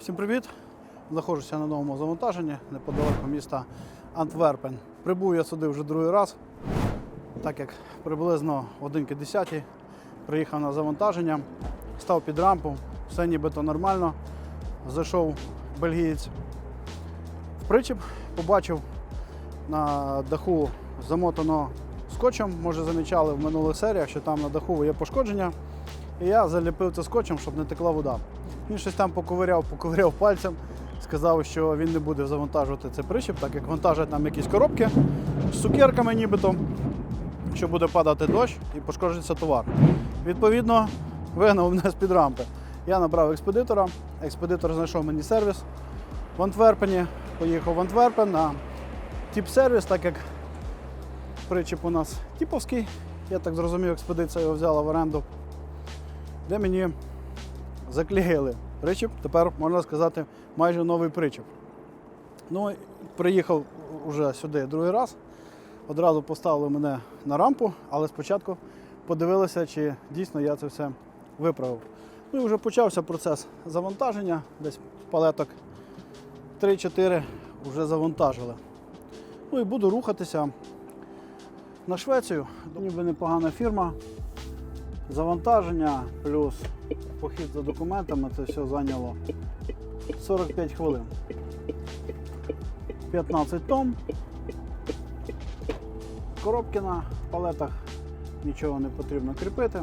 Всім привіт! Знаходжуся на новому завантаженні неподалеку міста Антверпен. Прибув я сюди вже другий раз, так як приблизно годинки 10 приїхав на завантаження, став під рампу, все нібито нормально. Зайшов бельгієць в причіп, побачив на даху замотано скотчем. Може замічали в минулих серіях, що там на даху є пошкодження. І я заліпив це скотчем, щоб не текла вода. Він щось там поковиряв, поковиряв пальцем, сказав, що він не буде завантажувати цей причіп, так як вантажать нам якісь коробки з цукерками нібито, що буде падати дощ і пошкоджиться товар. Відповідно, вигнав мене з-під рампи. Я набрав експедитора, експедитор знайшов мені сервіс в Антверпені, поїхав в Антверпен на тіп-сервіс, так як причіп у нас тіповський. Я так зрозумів, експедиція його взяла в оренду, де мені заклеїли причіп. Тепер можна сказати, майже новий причіп. Ну, приїхав уже сюди другий раз. Одразу поставили мене на рампу, але спочатку подивилися, чи дійсно я це все виправив. Ну і вже почався процес завантаження, десь палеток 3-4 вже завантажили. Ну і буду рухатися на Швецію. Ніби непогана фірма. Завантаження плюс похід за документами це все зайняло 45 хвилин. 15 тонн. Коробки на палетах нічого не потрібно кріпити.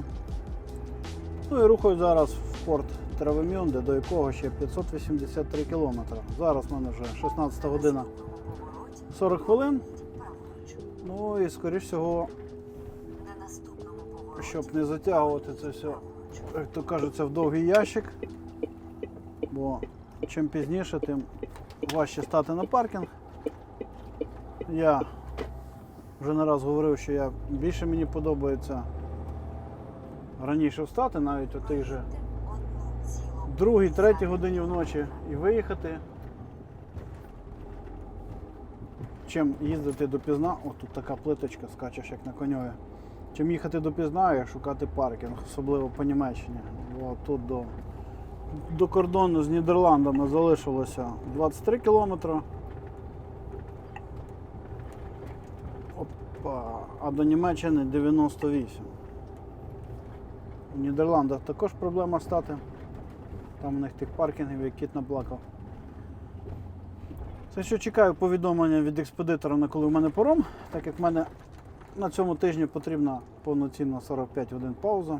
Ну і рухаю зараз в порт Травемюнде, до якого ще 583 кілометри. Зараз в мене вже 16 година 40 хвилин. Ну і скоріш всього, щоб не затягувати це все, як то кажеться, в довгий ящик. Бо чим пізніше, тим важче стати на паркінг. Я вже не раз говорив, що я більше мені подобається раніше встати, навіть о тих же другій, третій годині вночі і виїхати. Чим їздити допізна, о тут така плиточка, скачеш як на коньові. Чим їхати допізна і шукати паркінг, особливо по Німеччині. Тут до, до кордону з Нідерландами залишилося 23 кілометри. Опа, а до Німеччини 98. У Нідерландах також проблема стати. Там у них тих паркінгів, як кіт наплакав. Це що чекаю повідомлення від експедитора на коли в мене пором, так як в мене на цьому тижні потрібна повноцінна 45 годин пауза.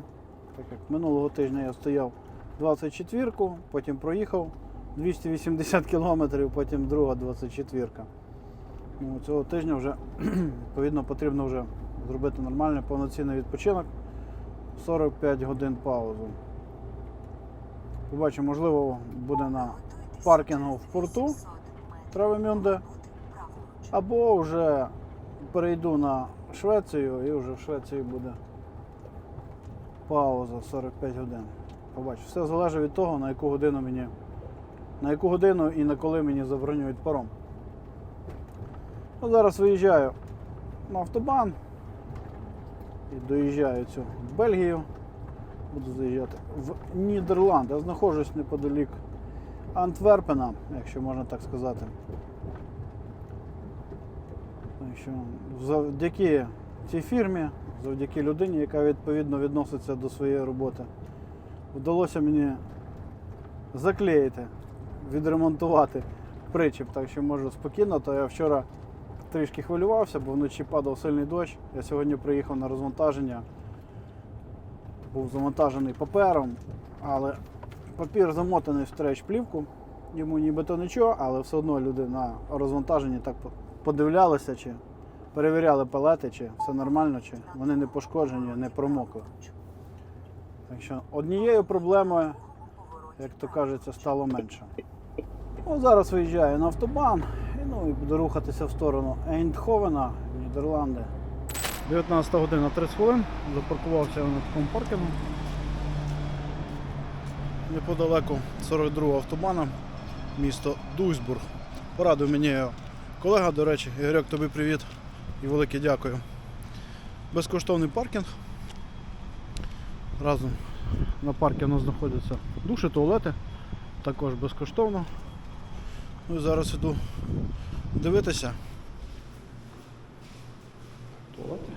Так як минулого тижня я стояв 24-ку, потім проїхав 280 кілометрів, потім друга 24-ка. Ну, цього тижня вже відповідно потрібно вже зробити нормальний повноцінний відпочинок. 45 годин паузу. Побачимо, можливо, буде на паркінгу в порту Травемюнде, або вже перейду на Швецію і вже в Швеції буде пауза 45 годин. Побачу. Все залежить від того, на яку годину мені, на яку годину і на коли мені забронюють паром. Ну, зараз виїжджаю на автобан і доїжджаю цю в Бельгію. Буду заїжджати в Нідерланд. Я знаходжусь неподалік Антверпена, якщо можна так сказати. Так що завдяки цій фірмі, завдяки людині, яка відповідно відноситься до своєї роботи, вдалося мені заклеїти, відремонтувати причіп, так що можу спокійно, то я вчора трішки хвилювався, бо вночі падав сильний дощ. Я сьогодні приїхав на розвантаження, був завантажений папером, але папір замотаний в стреч плівку. Йому нібито нічого, але все одно люди на розвантаженні так подивлялися, чи перевіряли палети, чи все нормально, чи вони не пошкоджені, не промокли. Так що однією проблемою, як то кажеться, стало менше. Ну, зараз виїжджаю на автобан і, ну, і буду рухатися в сторону Ейндховена, Нідерланди. 19 година 30 хвилин. Запаркувався я на такому паркінгу. Неподалеку 42 автобана, місто Дуйсбург. Порадив мені колега, до речі, Ігорьок, тобі привіт і велике дякую. Безкоштовний паркінг. Разом на паркінгу знаходяться душі, туалети також безкоштовно. Ну і зараз іду дивитися. Туалети.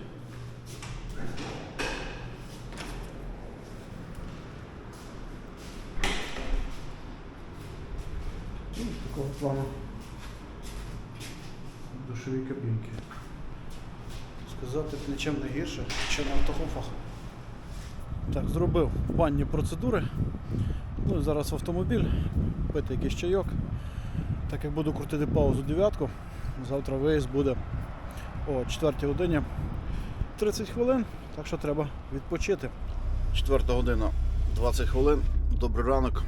Такого плану душові кабінки. Сказати б нічим не гірше, чи на автохофах. Так, зробив банні процедури. Ну і зараз в автомобіль, пити якийсь чайок. Так як буду крутити паузу дев'ятку, завтра виїзд буде о 4 годині 30 хвилин, так що треба відпочити. 4 година 20 хвилин. Добрий ранок.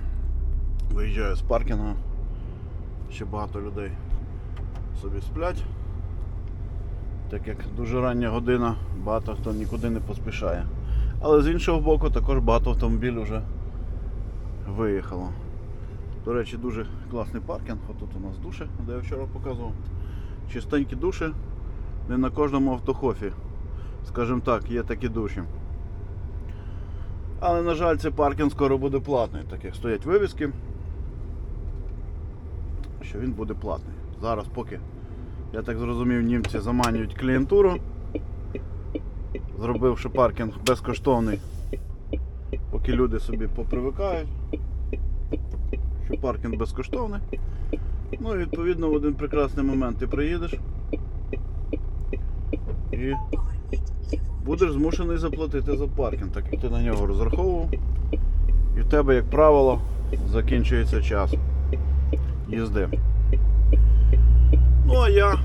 Виїжджаю з паркінгу. Ще багато людей собі сплять. Так як дуже рання година, багато хто нікуди не поспішає. Але з іншого боку також багато автомобілів вже виїхало. До речі, дуже класний паркінг. Отут у нас душі, де я вчора показував. Чистенькі душі. Не на кожному автохофі. Скажімо так, є такі душі. Але, на жаль, цей паркінг скоро буде платний, так як стоять вивіски, що він буде платний. Зараз поки, я так зрозумів, німці заманюють клієнтуру, зробивши паркінг безкоштовний, поки люди собі попривикають, що паркінг безкоштовний. Ну і відповідно в один прекрасний момент ти приїдеш і будеш змушений заплатити за паркінг, так як ти на нього розраховував. І в тебе, як правило, закінчується час їзди. Ну а я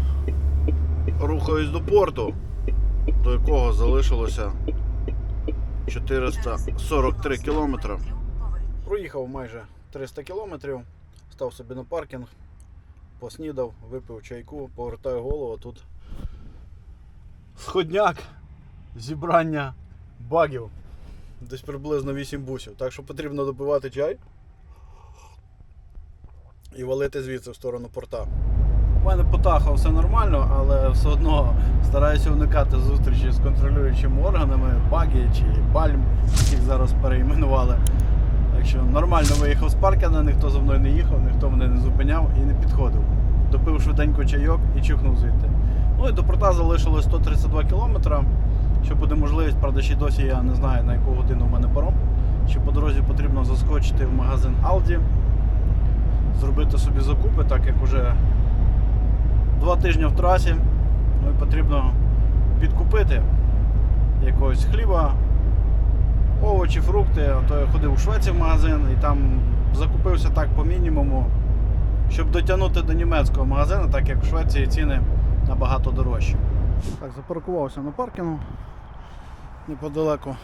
рухаюсь до порту, до якого залишилося 443 кілометри. Проїхав майже 300 кілометрів, став собі на паркінг, поснідав, випив чайку, повертаю голову тут. Сходняк зібрання багів. Десь приблизно 8 бусів. Так що потрібно допивати чай і валити звідси в сторону порта. Мене потаха все нормально, але все одно стараюся уникати зустрічі з контролюючими органами, баги чи бальм, яких зараз переіменували. Так що нормально виїхав з паркена, ніхто за мною не їхав, ніхто мене не зупиняв і не підходив. Допив швиденько чайок і чихнув звідти. Ну і до порта залишилось 132 кілометри. Що буде можливість, правда, ще досі я не знаю на яку годину в мене паром. Чи по дорозі потрібно заскочити в магазин Aldi, зробити собі закупи, так як уже два тижні в трасі. Ну і потрібно підкупити якогось хліба, овочі, фрукти. А то я ходив у Швеції в магазин і там закупився так по мінімуму, щоб дотягнути до німецького магазину, так як в Швеції ціни набагато дорожчі. Так, запаркувався на паркінгу неподалеку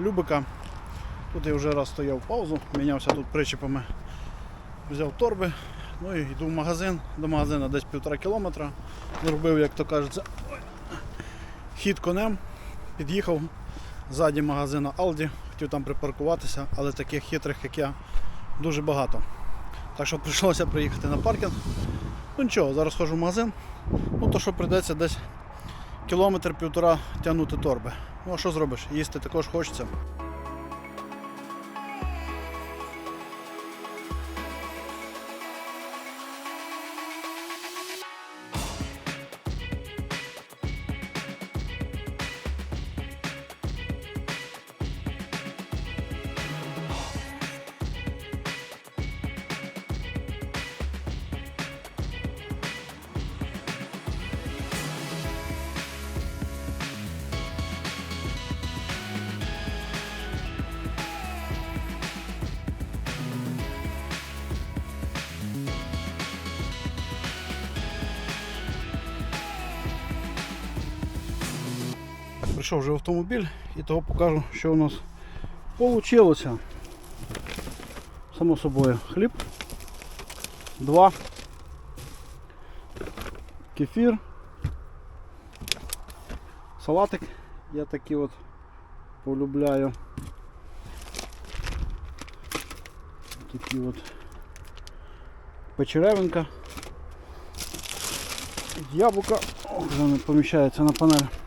Любика. Тут я вже раз стояв паузу, мінявся тут причепами, взяв торби, ну і йду в магазин. До магазину десь півтора кілометра. Зробив, як то кажеться, хід конем, під'їхав ззаді магазину Aldi, хотів там припаркуватися, але таких хитрих, як я, дуже багато. Так що прийшлося приїхати на паркінг. Ну нічого, зараз ходжу в магазин. Ну то що прийдеться десь кілометр-півтора тягнути торби. Ну а що зробиш? Їсти також хочеться. Прийшов вже автомобіль і того покажу, що у нас вийшло. Само собою хліб, два, кефір, салатик. Я такий от полюбляю. Такі от печеревинка. Яблука, О, вже не поміщається на панель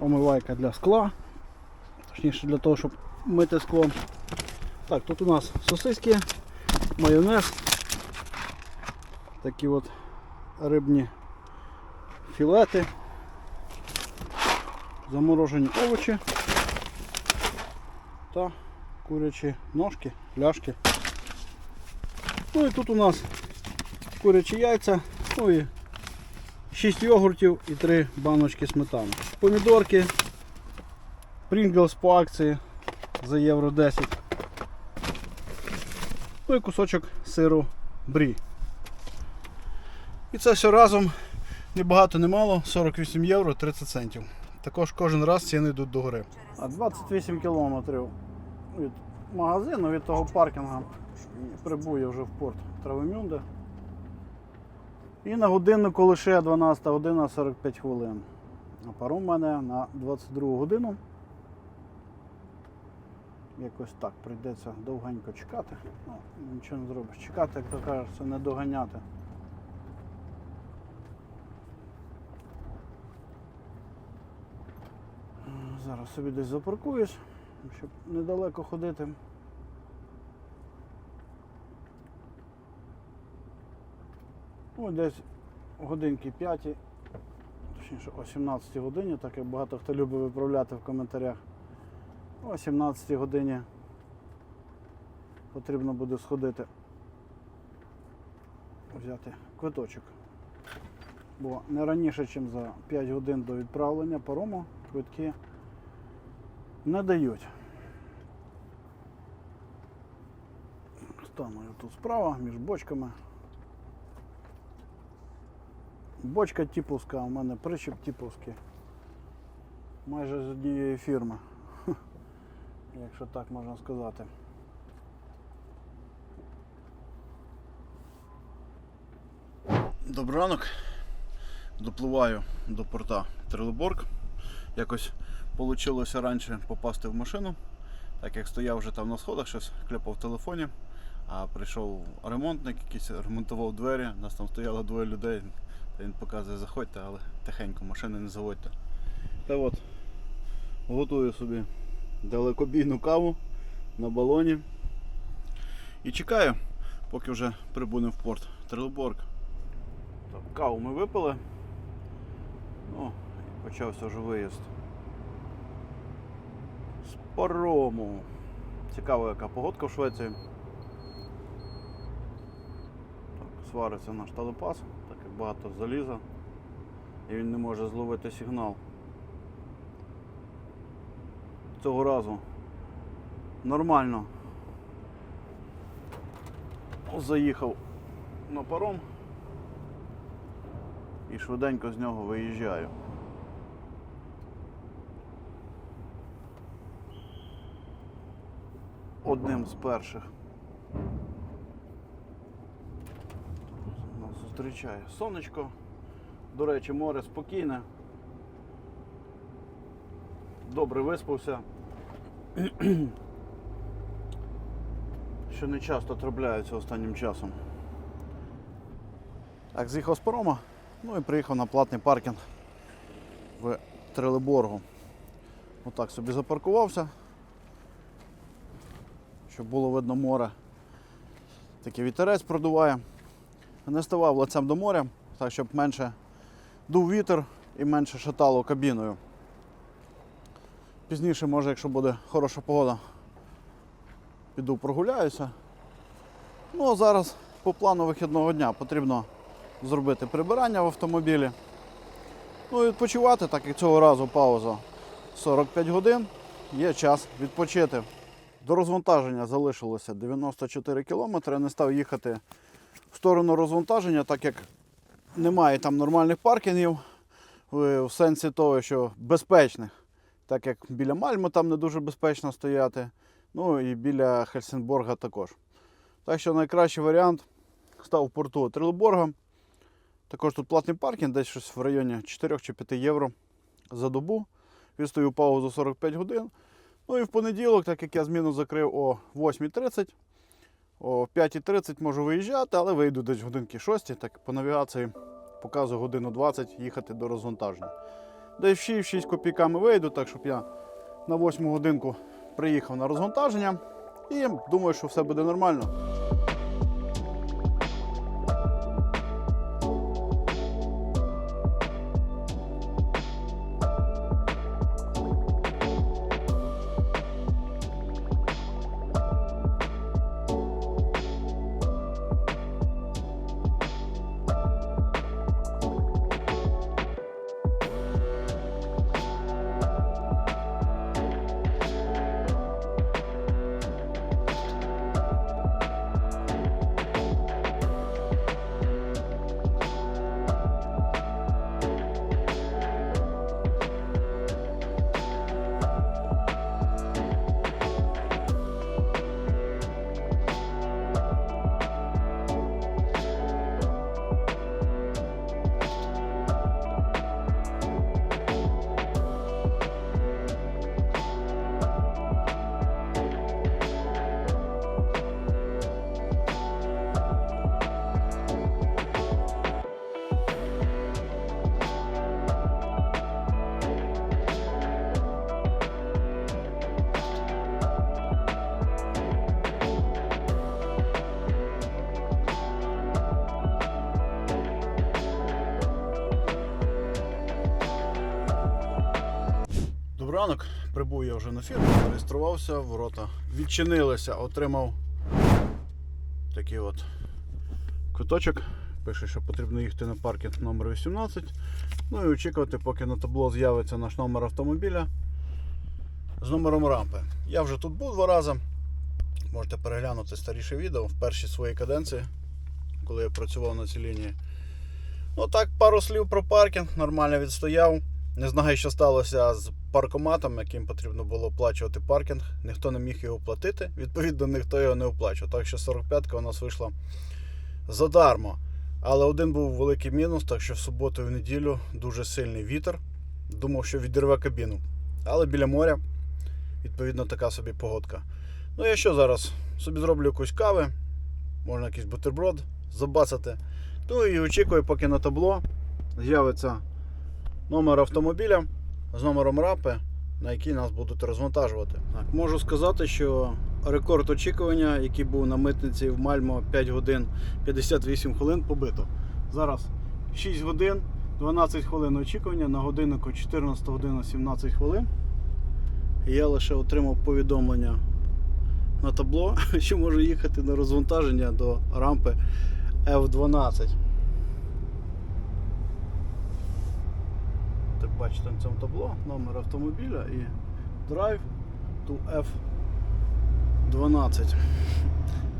омивайка для скла. Точніше для того, щоб мити скло. Так, тут у нас сосиски майонез. Такі от рибні філети, заморожені овочі та курячі ножки, ляшки. Ну і тут у нас курячі яйця, ну і 6 йогуртів і 3 баночки сметани. Помідорки, Pringles по акції за євро 10. Ну і кусочок сиру брі. І це все разом ні багато, ні мало, 48 євро 30 центів. Також кожен раз ціни йдуть догори. А 28 кілометрів від магазину, від того паркінгу прибує вже в порт Травемюнде. І на годиннику лише 12 година 45 хвилин. А паром у мене на 22 годину. Якось так прийдеться довгенько чекати. Ну, нічого не зробиш. Чекати, як то кажуть, це не доганяти. Зараз собі десь запаркуюсь, щоб недалеко ходити. Ну, десь годинки 5, точніше о 17 годині, так як багато хто любить виправляти в коментарях. О 17 годині потрібно буде сходити, взяти квиточок. Бо не раніше, ніж за 5 годин до відправлення парому квитки не дають. Стану я тут справа між бочками. Бочка тіповська, у мене причіп тіповський. Майже з однієї фірми. Якщо так можна сказати. Добрий ранок. Допливаю до порта Трелеборг. Якось вийшло раніше попасти в машину, так як стояв вже там на сходах, щось кляпав в телефоні, а прийшов ремонтник, якийсь ремонтував двері, у нас там стояло двоє людей. Він показує, заходьте, але тихенько, машини не заводьте. Та от, готую собі далекобійну каву на балоні. І чекаю, поки вже прибудемо в порт Трелеборг. Так, каву ми випили. Ну, і почався вже виїзд. З парому. Цікаво, яка погодка в Швеції. Так, свариться наш телепас, так як багато заліза. І він не може зловити сигнал. Цього разу нормально заїхав на паром і швиденько з нього виїжджаю. Одним з перших нас зустрічає сонечко. До речі, море спокійне. Добре виспався. Що не часто трапляється останнім часом. Так, з'їхав з парома, ну і приїхав на платний паркінг в Трелеборгу. Отак собі запаркувався, щоб було видно море. Такий вітерець продуває. Не ставав лицем до моря, так щоб менше дув вітер і менше шатало кабіною. Пізніше, може, якщо буде хороша погода, піду прогуляюся. Ну а зараз по плану вихідного дня потрібно зробити прибирання в автомобілі. Ну і відпочивати, так як цього разу пауза 45 годин, є час відпочити. До розвантаження залишилося 94 кілометри. Не став їхати в сторону розвантаження, так як немає там нормальних паркінгів, в в сенсі того, що безпечних, так як біля Мальми там не дуже безпечно стояти, ну і біля Хельсінборга також. Так що найкращий варіант став в порту Трилборга. Також тут платний паркінг, десь щось в районі 4 чи 5 євро за добу. Відстою паузу 45 годин. Ну і в понеділок, так як я зміну закрив о 8.30, о 5.30 можу виїжджати, але вийду десь годинки 6, так по навігації показую годину 20 їхати до розвантаження. Десь в 6, 6 копійками вийду, так щоб я на 8 годинку приїхав на розвантаження і думаю, що все буде нормально. Ранок. Прибув я вже на фірму, зареєструвався, ворота відчинилися, отримав такий от квиточок. Пише, що потрібно їхати на паркінг номер 18. Ну і очікувати, поки на табло з'явиться наш номер автомобіля з номером рампи. Я вже тут був два рази. Можете переглянути старіше відео в першій своїй каденції, коли я працював на цій лінії. Ну так, пару слів про паркінг, нормально відстояв. Не знаю, що сталося з паркоматом, яким потрібно було оплачувати паркінг. Ніхто не міг його платити, відповідно, ніхто його не оплачував. Так що 45-ка у нас вийшла задармо. Але один був великий мінус, так що в суботу і в неділю дуже сильний вітер. Думав, що відірве кабіну. Але біля моря, відповідно, така собі погодка. Ну, я що зараз? Собі зроблю якусь кави, можна якийсь бутерброд забацати. Ну і очікую, поки на табло з'явиться номер автомобіля з номером рапи, на який нас будуть розвантажувати. Так, можу сказати, що рекорд очікування, який був на митниці в Мальмо 5 годин 58 хвилин, побито. Зараз 6 годин 12 хвилин очікування на годиннику 14 година 17 хвилин. Я лише отримав повідомлення на табло, що можу їхати на розвантаження до рампи F12. Бачите на цьому табло номер автомобіля і Drive to F12.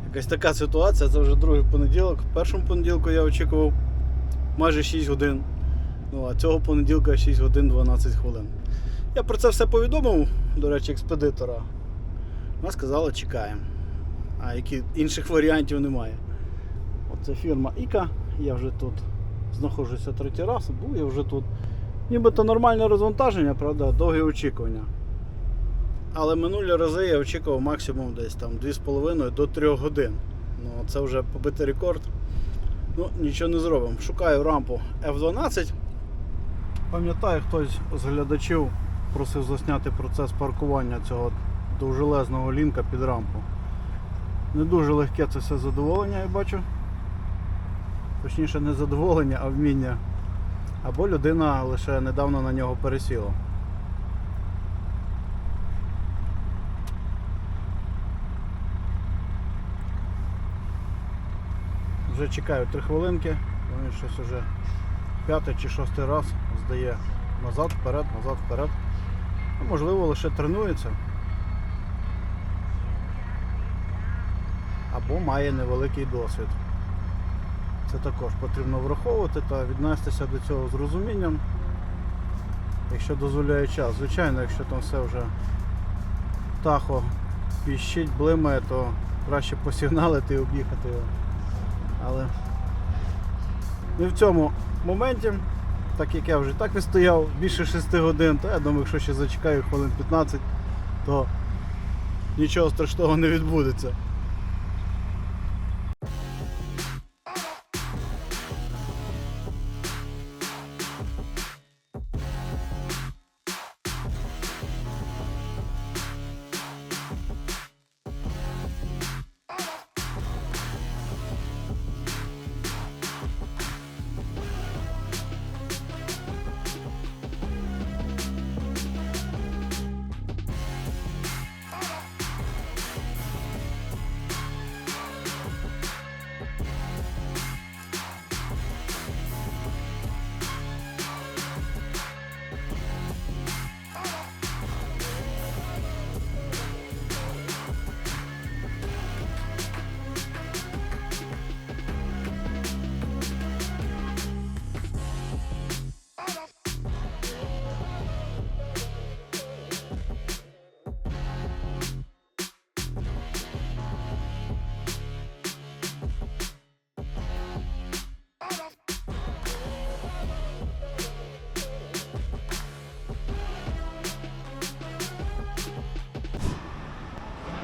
Якась така ситуація, це вже другий понеділок. В першому понеділку я очікував майже 6 годин. Ну, а цього понеділка 6 годин 12 хвилин. Я про це все повідомив, до речі, експедитора. Вона сказала, чекаємо. А які інших варіантів немає. Оце фірма Іка. Я вже тут знаходжуся третій раз, був я вже тут. Нібито нормальне розвантаження, правда, довгі очікування. Але минулі рази я очікував максимум десь там 2,5 до 3 годин. Ну, це вже побитий рекорд. Ну, нічого не зробимо. Шукаю рампу F12. Пам'ятаю, хтось з глядачів просив засняти процес паркування цього довжелезного лінка під рампу. Не дуже легке це все задоволення, я бачу. Точніше, не задоволення, а вміння. Або людина лише недавно на нього пересіла. Вже чекаю 3 хвилинки, він щось уже п'ятий чи шостий раз здає назад, вперед, назад, вперед. Ну, можливо, лише тренується. Або має невеликий досвід. Це також потрібно враховувати та віднестися до цього з розумінням, якщо дозволяє час. Звичайно, якщо там все вже тахо піщить, блимає, то краще посигналити і об'їхати його. Але не в цьому моменті, так як я вже так відстояв більше 6 годин, то я думаю, якщо ще зачекаю хвилин 15, то нічого страшного не відбудеться.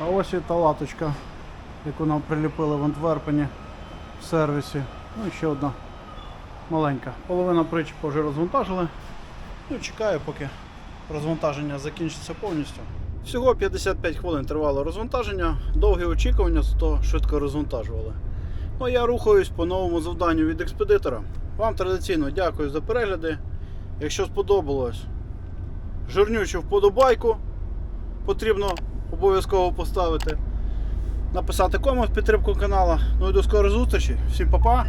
А ось і та латочка, яку нам приліпили в Антверпені в сервісі. Ну і ще одна маленька. Половина причіпа вже розвантажили. Ну, чекаю, поки розвантаження закінчиться повністю. Всього 55 хвилин тривало розвантаження, довгі очікування, зато швидко розвантажували. Ну, я рухаюсь по новому завданню від експедитора. Вам традиційно дякую за перегляди. Якщо сподобалось, жирнючу вподобайку. Потрібно обов'язково поставити. Написати комент підтримку каналу. Ну і до скорої зустрічі. Всім па-па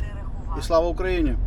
і слава Україні!